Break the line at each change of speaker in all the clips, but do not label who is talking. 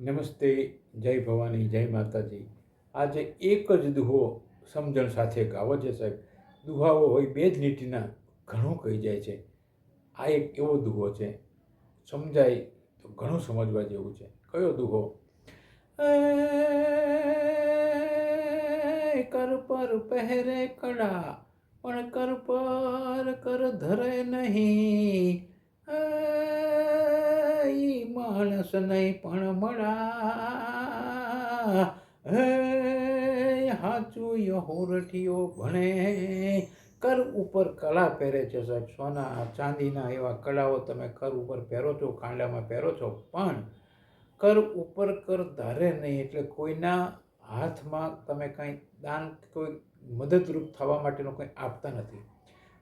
નમસ્તે, જય ભવાની, જય માતાજી. આજે એક જ દુહો સમજણ સાથે ગાવો છે સાહેબ. દુહાઓ હોય બે જ લીટીના ઘણું કહી જાય છે. આ એક એવો દુહો છે. સમજાય તો ઘણું સમજવા જેવું છે. કયો દુહો? કર પર પહેરે કડા, પણ કર પર કર ધરે નહીં. માણસ નહીં, પણ મળા હે, હાચું યહોરઠીઓ ભણે. કર ઉપર કળા પહેરે છે સાહેબ, સોના, ચાંદીના એવા કળાઓ તમે કર ઉપર પહેરો છો કાંડામાં પહેરો છો, પણ કર ઉપર કર ધારે નહીં, એટલે કોઈના હાથમાં તમે કંઈ દાન, કોઈ મદદરૂપ થવા માટેનું કંઈ આપતા નથી.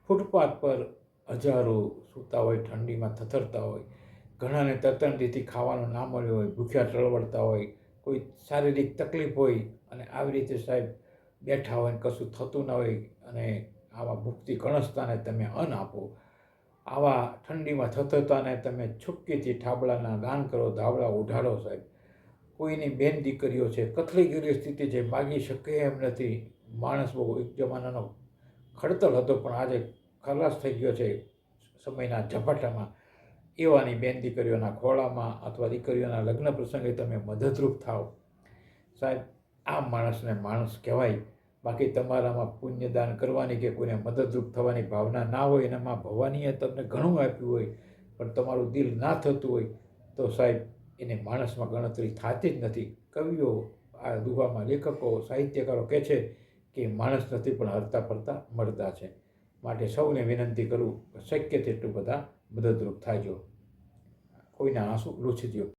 ફૂટપાથ પર હજારો સૂતા હોય, ઠંડીમાં થથરતા હોય ઘણાને તરતરતીથી ખાવાનું ના મળ્યું હોય, ભૂખ્યા ટળવડતા હોય, કોઈ શારીરિક તકલીફ હોય અને આવી રીતે સાહેબ બેઠા હોય કશું થતું ના હોય અને આવા ભૂખથી કણસતાને તમે અન્ન આપો. આવા ઠંડીમાં થતતાને તમે છુપકીથી ઠાબડાના દાન કરો, ધાબળા ઉઢાડો સાહેબ. કોઈની બેન દીકરીઓ છે કથળી સ્થિતિ છે માગી શકે એમ નથી. માણસ બહુ એક જમાનાનો ખડતલ હતો પણ આજે ખલાસ થઈ ગયો છે સમયના ઝપાટામાં. એવાની બેન દીકરીઓના ખોળામાં અથવા દીકરીઓના લગ્ન પ્રસંગે તમે મદદરૂપ થાવ સાહેબ આ માણસને માણસ કહેવાય. બાકી તમારામાં પુણ્યદાન કરવાની કે કોઈને મદદરૂપ થવાની ભાવના ના હોય એનામાં ભવાનીએ તમને ઘણું આપ્યું હોય, પણ તમારું દિલ ના થતું હોય, તો સાહેબ, એને માણસમાં ગણતરી થતી જ નથી. કવિઓ, આ દુહામાં લેખકો, સાહિત્યકારો કહે છે કે માણસ નથી, પણ હરતા ફરતા મળતા છે. માટે સૌને વિનંતી કરું, શક્ય તેટલું બધા મદદરૂપ થાજો કોઈના આંસુ લૂછી દો